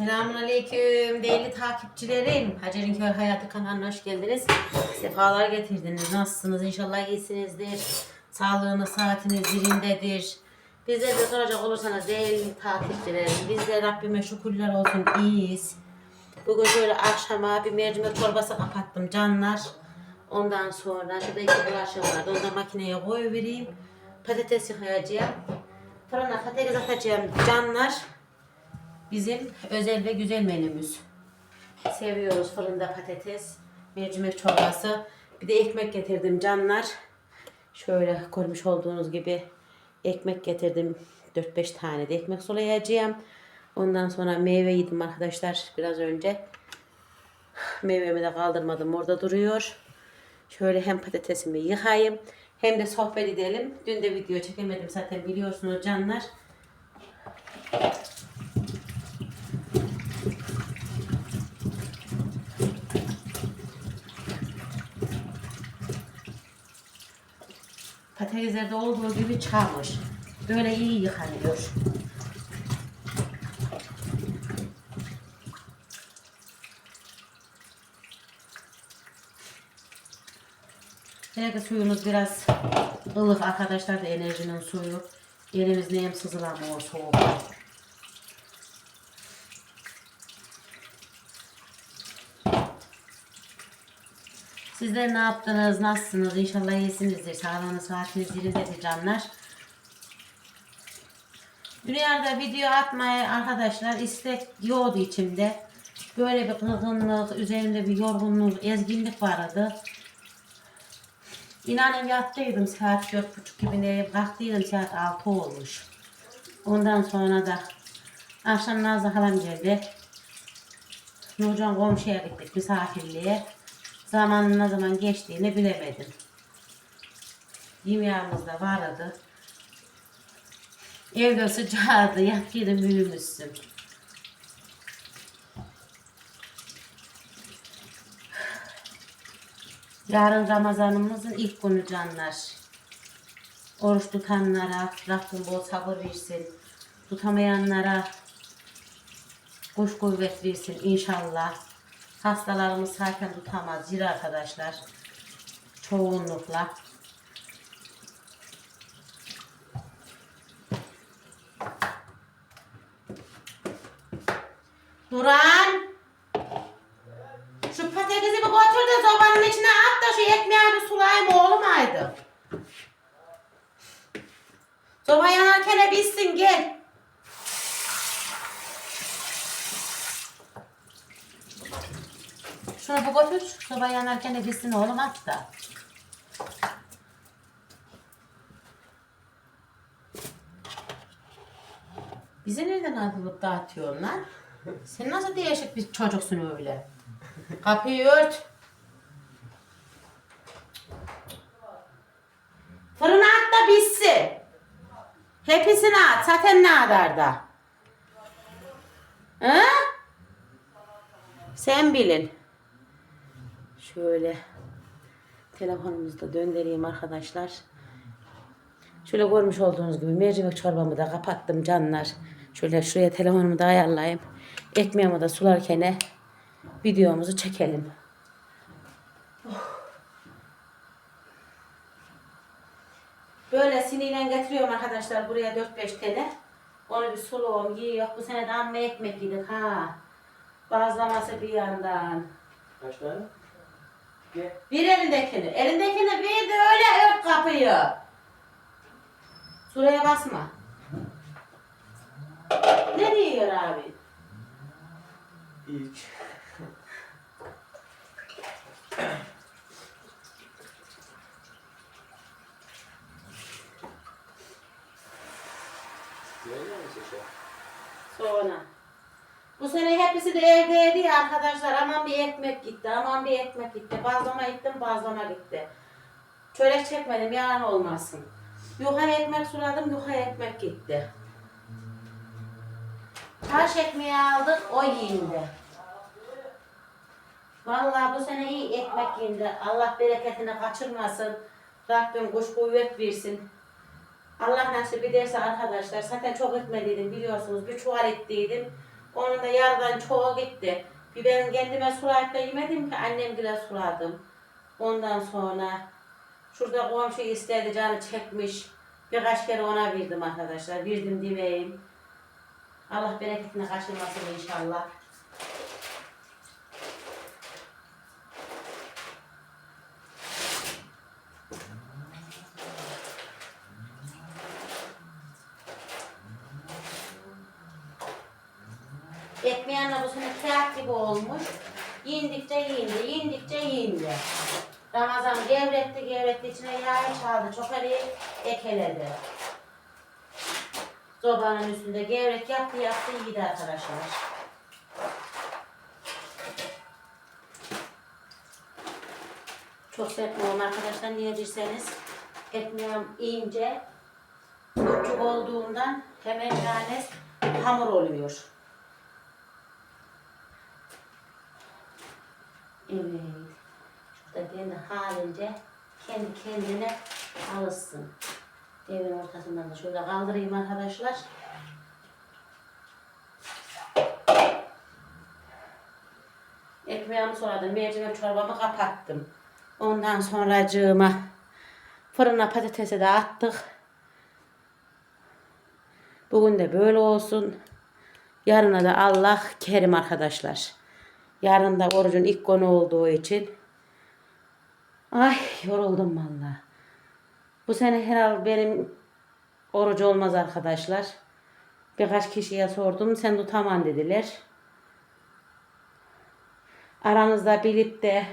Selamun Aleyküm değerli takipçilerim. Hacer'in Köy Hayatı kanalına hoş geldiniz. Sefalar getirdiniz. Nasılsınız? İnşallah iyisinizdir. Sağlığınız, saatiniz yerindedir. Bizleri de soracak olursanız değerli takipçilerim. Biz de Rabbime şükürler olsun iyiyiz. Bugün şöyle akşama bir mercimek çorbası kapattım canlar. Ondan sonra şurada iki bulaşık vardı. Onu da makineye koyuvereyim. Patates yıkayacağım. Fırına patates atacağım canlar. Bizim özel ve güzel menümüz. Seviyoruz fırında patates, mercimek çorbası. Bir de ekmek getirdim canlar. Şöyle görmüş olduğunuz gibi ekmek getirdim. 4-5 tane de ekmek sulayacağım. Ondan sonra meyve yedim arkadaşlar biraz önce. Meyvemi de kaldırmadım orada duruyor. Şöyle hem patatesimi yıkayayım hem de sohbet edelim. Dün de video çekemedim zaten biliyorsunuz canlar. Patateslerde olduğu gibi çağmış. Böyle iyi yıkanıyor. Hele suyumuz biraz ılık arkadaşlar da enerjinin suyu. Elimiz neyim sızılamıyor soğuk. Sizler ne yaptınız, nasılsınız? İnşallah iyisinizdir. Sağlığınız, saatiniz yerindedir canlar. Dünyada video atmaya arkadaşlar istek yoktu içimde. Böyle bir kızgınlık, üzerimde bir yorgunluk, ezginlik vardı. İnanın yattıydım saat dört buçuk gibi neyim kalktıydım saat altı olmuş. Ondan sonra da akşam Nazlı halam geldi. Nurcan komşuya gittik misafirliğe. Zamanın ne zaman geçtiğini bilemedim. Yemeğimiz de vardı. Evde sıcağıydı, yatkıydı büyümüşsün. Yarın Ramazanımızın ilk günü canlar. Oruç tutanlara Rabbim bol sabır versin. Tutamayanlara kuş kuvvet versin inşallah. Hastalarımız zaten tutamaz zira arkadaşlar. Çoğunlukla. Duran! Şu patatesi bir götür de sobanın içine at da şu ekmeği bir sulayayım oğlum haydi. Soba yanarken bitsin gel. Şunu bu götür. Soba yanarken de bitsin oğlum at da. Bizi nereden atılıp dağıtıyorsun lan? Sen nasıl değişik bir çocuksun öyle? Kapıyı ört. Fırına at da bitsin. Hepsini at. Zaten ne kadar da. Hı? Sen bilin. Şöyle telefonumuzu da döndüreyim arkadaşlar. Şöyle görmüş olduğunuz gibi mercimek çorbamı da kapattım canlar. Şöyle şuraya telefonumu da ayarlayayım. Ekmeğimi de sularken videomuzu çekelim. Böyle siniyle getiriyorum arkadaşlar buraya 4-5 tane. Onu bir suluğum yiyor. Bu sene de amma ekmek yedik ha. Bazlaması bir yandan. Kaç tane? Bir elindekini. Elindekini bir de öyle ört kapıyı. Suraya basma. Ne diyor abi? Şey? Sonra. Bu sene hepsi de evdeydi ya arkadaşlar. Aman bir ekmek gitti, aman bir ekmek gitti. Bazlama gittim, bazlama gitti. Çörek çekmedim, yalan olmasın. Yuha ekmek suladım, yuha ekmek gitti. Taş ekmeği aldık, o yiyindi. Vallahi bu sene iyi ekmek yiyindi. Allah bereketini kaçırmasın. Rabbim kuş kuvvet versin. Allah nasip ederse arkadaşlar zaten çok etmeliydim biliyorsunuz. Bir çuval ettiydim. Onun da yarıdan çoğu gitti. Bir ben kendime sulayıp da yemedim ki annem bile suladım. Ondan sonra şurada komşu istedi canı çekmiş. Birkaç kere ona verdim arkadaşlar. Verdim demeyeyim. Allah bereketini kaçırmasın inşallah. Ekmeğinle bu sene kağıt gibi olmuş. Yindi, yindikçe yindi. Ramazan gevretti, gevretti içine yağ çaldı. Çok ali ekeledi. Zobanın üstünde gevrek yaptı yaptı yedi arkadaşlar. Çok sert olma arkadaşlar niye derseniz ekmeğim ince küçük olduğundan hemen yani hamur oluyor. Evet. Şurada kendi halince kendi kendine alışsın. Evin ortasından da şöyle kaldırayım arkadaşlar. Ekmeğimi soladım. Mercimek çorbamı kapattım. Ondan sonracığıma fırına patatesi de attık. Bugün de böyle olsun. Yarına da Allah kerim arkadaşlar. Yarın da orucun ilk günü olduğu için. Ay yoruldum vallahi. Bu sene herhalde benim oruç olmaz arkadaşlar. Birkaç kişiye sordum. Sen tutamam dediler. Aranızda bilip de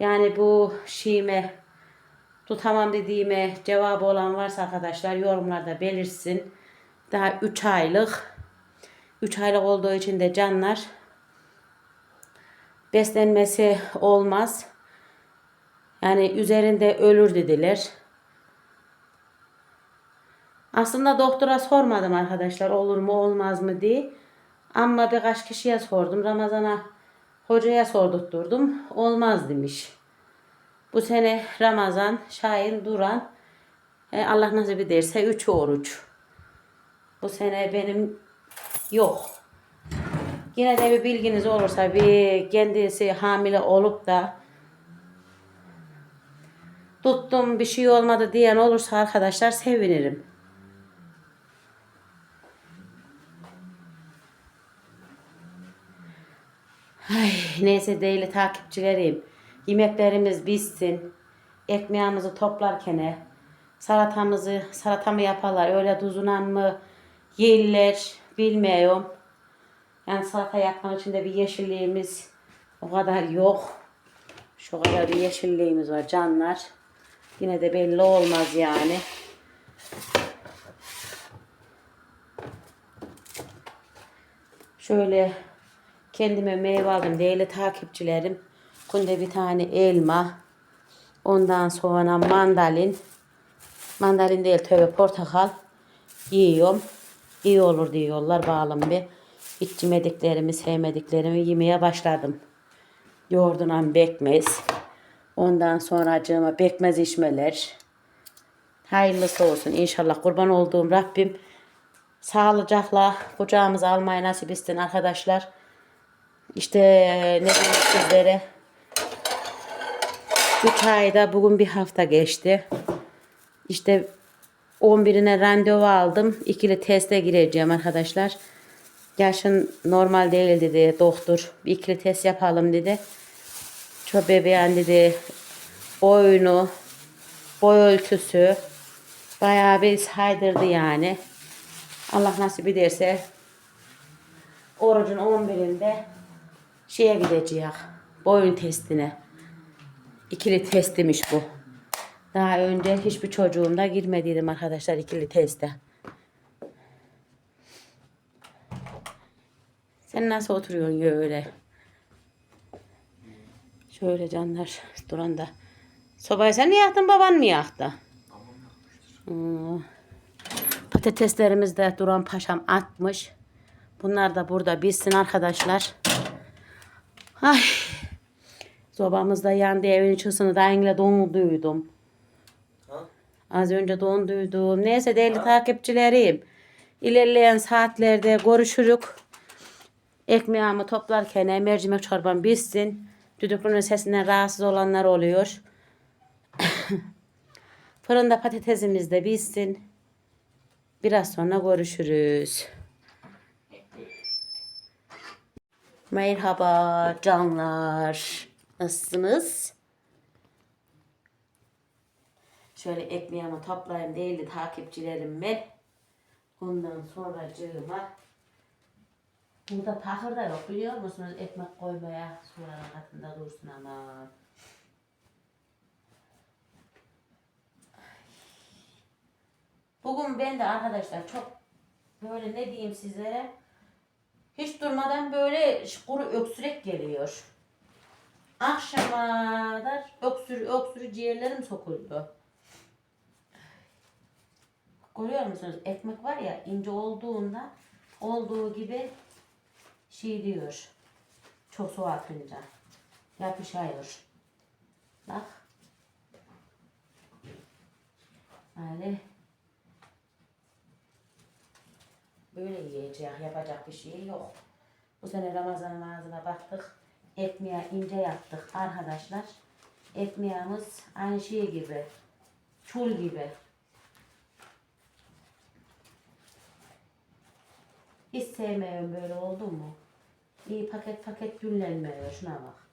yani bu şeyime tutamam dediğime cevabı olan varsa arkadaşlar yorumlarda belirsin. Daha 3 aylık 3 aylık olduğu için de canlar beslenmesi olmaz. Yani üzerinde ölür dediler. Aslında doktora sormadım arkadaşlar olur mu olmaz mı diye. Ama birkaç kişiye sordum. Ramazan'a hocaya sordurtturdum. Olmaz demiş. Bu sene Ramazan, Şahin, Duran e, Allah nasip ederse 3 oruç. Bu sene benim yok. Yine de bir bilginiz olursa bir kendisi hamile olup da tuttum bir şey olmadı diyen olursa arkadaşlar sevinirim. Ay, neyse değerli takipçilerim. Yemeklerimiz bitsin. Ekmeğimizi toplarken salatamızı salatamı yaparlar. Öyle tuzunan mı yerler bilmiyorum. Yani salata yapmak için de bir yeşilliğimiz o kadar yok. Şu kadar bir yeşilliğimiz var canlar. Yine de belli olmaz yani. Şöyle kendime meyve aldım değerli takipçilerim. Kunde bir tane elma. Ondan sonra mandalin. Mandalin değil tövbe portakal. Yiyorum. İyi olur diyorlar bağlam bir. Hiç sevmediklerimi yemeye başladım. Yoğurduna bekmez. Ondan sonra acıma bekmez içmeler. Hayırlısı olsun inşallah kurban olduğum Rabbim sağlıcakla kucağımıza almayı nasip etsin arkadaşlar. İşte ne diyeyim sizlere 3 ayda bugün bir hafta geçti. İşte 11'ine randevu aldım. İkili teste gireceğim arkadaşlar. Yaşın normal değil dedi doktor. Bir ikili test yapalım dedi. Çok bebeğin dedi boyunu, boy ölçüsü bayağı bir saydırdı yani. Allah nasip ederse orucun 11'inde şeye gideceğiz. Boyun testine. İkili testmiş bu. Daha önce hiçbir çocuğumda girmediydim arkadaşlar ikili teste. Sen nasıl oturuyorsun öyle? Şöyle canlar duran da. Sobayı sen mi yaktın baban mı yaktı? Hmm. Patateslerimiz de Duran Paşam atmış. Bunlar da burada bitsin arkadaşlar. Ay. Sobamız da yandı evin içisini da engle donduydum. Ha? Az önce donduydum. Neyse değerli takipçilerim. İlerleyen saatlerde görüşürük. Ekmeğimi toplarken mercimek çorbam bitsin. Düdüklünün sesinden rahatsız olanlar oluyor. Fırında patatesimiz de bitsin. Biraz sonra görüşürüz. Merhaba canlar. Nasılsınız? Şöyle ekmeğimi toplayayım değerli takipçilerim ben. Ondan sonra cığıma. Burada tahır da yok biliyor musunuz? Ekmek koymaya suların altında dursun ama. Bugün ben de arkadaşlar çok böyle ne diyeyim sizlere hiç durmadan böyle kuru öksürek geliyor. Akşama kadar öksür, öksürü ciğerlerim sokuldu. Görüyor musunuz? Ekmek var ya ince olduğunda olduğu gibi şey diyor. Çok su atınca. Yapışıyor. Bak. Öyle. Böyle yiyeceğiz. Yapacak bir şey yok. Bu sene Ramazan'ın ağzına baktık. Ekmeği ince yaptık arkadaşlar. Ekmeğimiz aynı şey gibi. Çul gibi. Hiç sevmiyorum böyle oldu mu? İyi paket paket güllenmiyor. Şuna bak.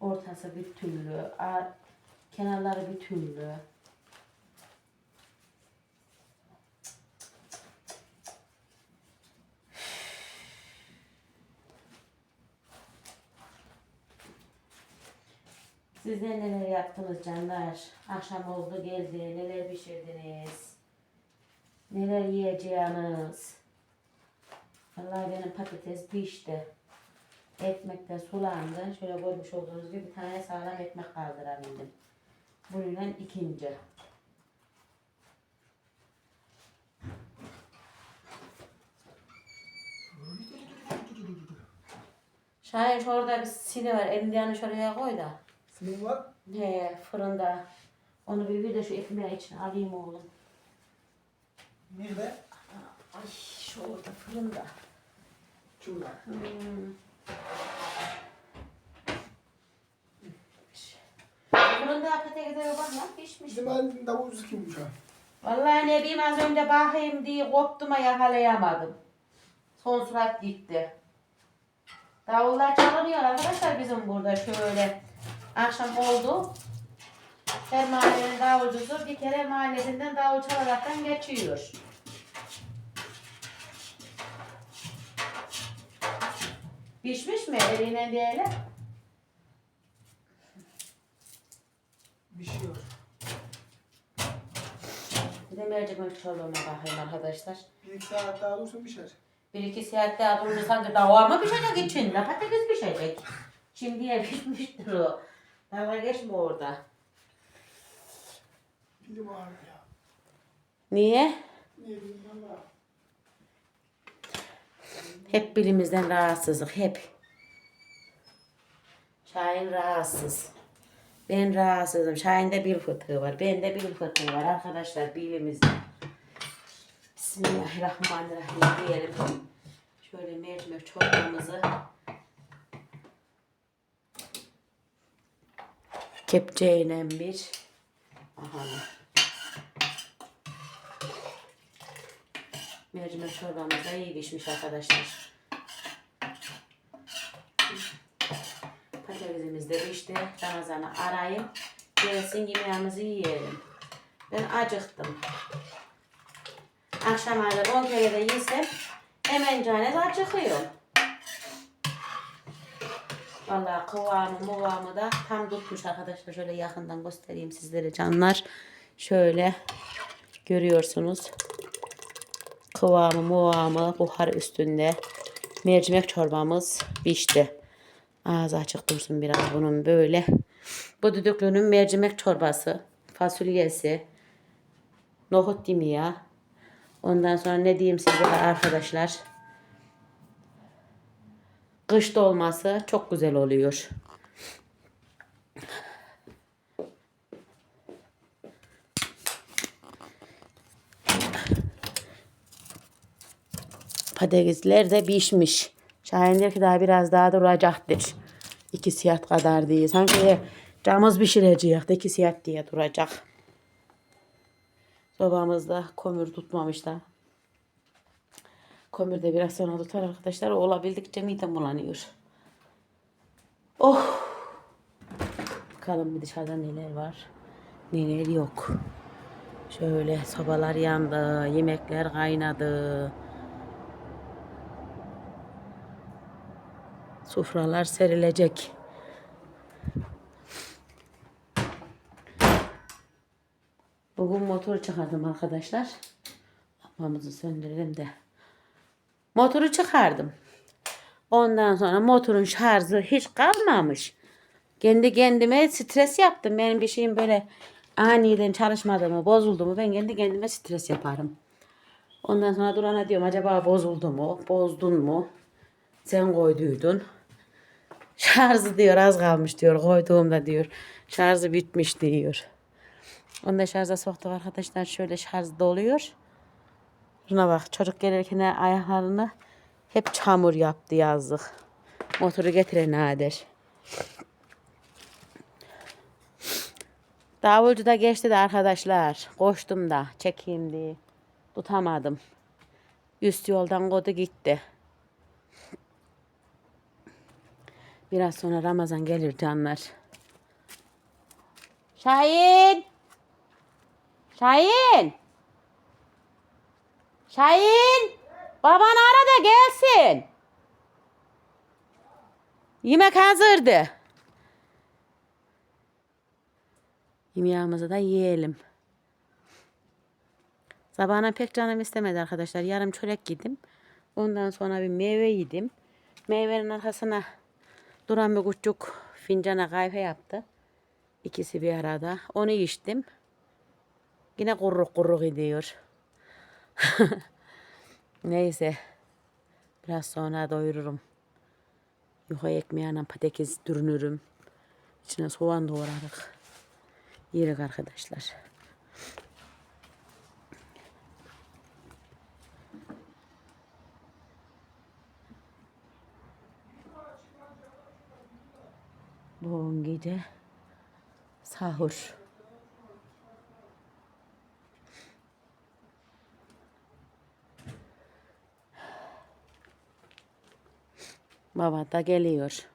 Ortası bir türlü. Kenarları bir türlü. Sizler neler yaptınız canlar? Akşam oldu geldi. Neler pişirdiniz? Neler yiyeceğiniz? Vallahi benim patates pişti. Ekmek de sulandı. Şöyle görmüş olduğunuz gibi bir tane sağlam ekmek kaldırabildim. Bununla ikinci. Şahin orada bir sini var. Elini yanı şuraya koy da. Senin var. He fırında. Onu bir, bir de şu ekmeği için alayım oğlum. Nerede? Ay şu orada fırında. Şurada. Hmm. Fırında patatese bak lan pişmiş. Bizim halin davul kimmiş ha? Vallahi ne bileyim az önce bakayım diye koptum ama yakalayamadım. Son surat gitti. Davullar çalınıyor arkadaşlar bizim burada şöyle. Akşam oldu. Her mahallenin davulcusu bir kere mahallesinden davul çalaraktan geçiyor. Pişmiş mi eline diyelim? Yok. Bir de mercimek çorbama bakayım arkadaşlar. Bir iki saat daha dursun pişer. Bir iki saat daha durunca sanki dava mı pişecek içinde? Patates pişecek. Şimdiye pişmiştir o. Dalga geçme orada. Bilim ağrıyor. Niye? Ne bileyim valla. Hep bilimizden rahatsızlık, hep. Şahin rahatsız. Ben rahatsızım. Şahin'de bir fıtığı var. Bende bir fıtığı var arkadaşlar bilimizden. Bismillahirrahmanirrahim diyelim. Şöyle mercimek çorbamızı kepçeyle bir aha mercimek çorbamız da iyi pişmiş arkadaşlar. Patatesimiz de pişti. Ramazan'ı arayın. Gelsin yemeğimizi yiyelim. Ben acıktım. Akşam ayda 10 kere de yesem hemen canez acıkıyor. Vallahi kıvamı muvamı da tam tutmuş arkadaşlar. Şöyle yakından göstereyim sizlere canlar. Şöyle görüyorsunuz. Kıvamı muvamı buhar üstünde. Mercimek çorbamız pişti. Ağzı açık dursun biraz bunun böyle. Bu düdüklünün mercimek çorbası, fasulyesi, nohut dimi ya. Ondan sonra ne diyeyim size arkadaşlar. Kış dolması çok güzel oluyor. Patatesler de pişmiş. Şahin der ki daha biraz daha duracaktır. İki saat kadar diye. Sanki camız pişirecek de iki saat diye duracak. Sobamızda kömür tutmamış da. Kömür de biraz sonra tutar arkadaşlar. Olabildikçe midem bulanıyor. Oh! Bakalım bir dışarıda neler var. Neler yok. Şöyle sobalar yandı. Yemekler kaynadı. Sofralar serilecek. Bugün motor çıkardım arkadaşlar. Lambamızı söndürelim de. Motoru çıkardım. Ondan sonra motorun şarjı hiç kalmamış. Kendi kendime stres yaptım. Benim bir şeyim böyle aniden çalışmadı mı, bozuldu mu ben kendi kendime stres yaparım. Ondan sonra Duran'a diyorum acaba bozuldu mu, bozdun mu? Sen koyduydun. Şarjı diyor az kalmış diyor koyduğumda diyor. Şarjı bitmiş diyor. Onu da şarja soktuk arkadaşlar. Şöyle şarj doluyor. Şuna bak çocuk gelirken ayaklarını hep çamur yaptı yazdık. Motoru getiren nadir. Davulcu da geçti de arkadaşlar. Koştum da çekeyim diye. Tutamadım. Üst yoldan kodu gitti. Biraz sonra Ramazan gelir canlar. Şahin! Şahin! Şahin! Baban ara da gelsin. Yemek hazırdı. Yemeğimizi da yiyelim. Sabahına pek canım istemedi arkadaşlar. Yarım çörek yedim. Ondan sonra bir meyve yedim. Meyvenin arkasına duran bir küçük fincana kahve yaptı. İkisi bir arada. Onu içtim. Yine kurruk kurruk ediyor. Neyse. Biraz sonra doyururum. Yuha ekmeğine patates dürünürüm. İçine soğan doğrarak. Yiyerek arkadaşlar. Doğum gece sahur. Baba da geliyor.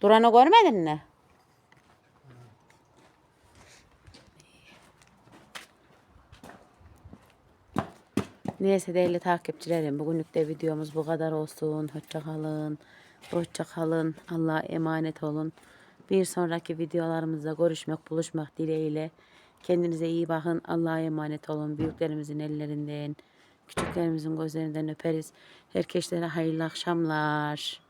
Duran'ı görmedin mi? Neyse değerli takipçilerim bugünlük de videomuz bu kadar olsun. Hoşça kalın. Hoşça kalın. Allah'a emanet olun. Bir sonraki videolarımızda görüşmek, buluşmak dileğiyle. Kendinize iyi bakın. Allah'a emanet olun. Büyüklerimizin ellerinden, küçüklerimizin gözlerinden öperiz. Herkeslere hayırlı akşamlar.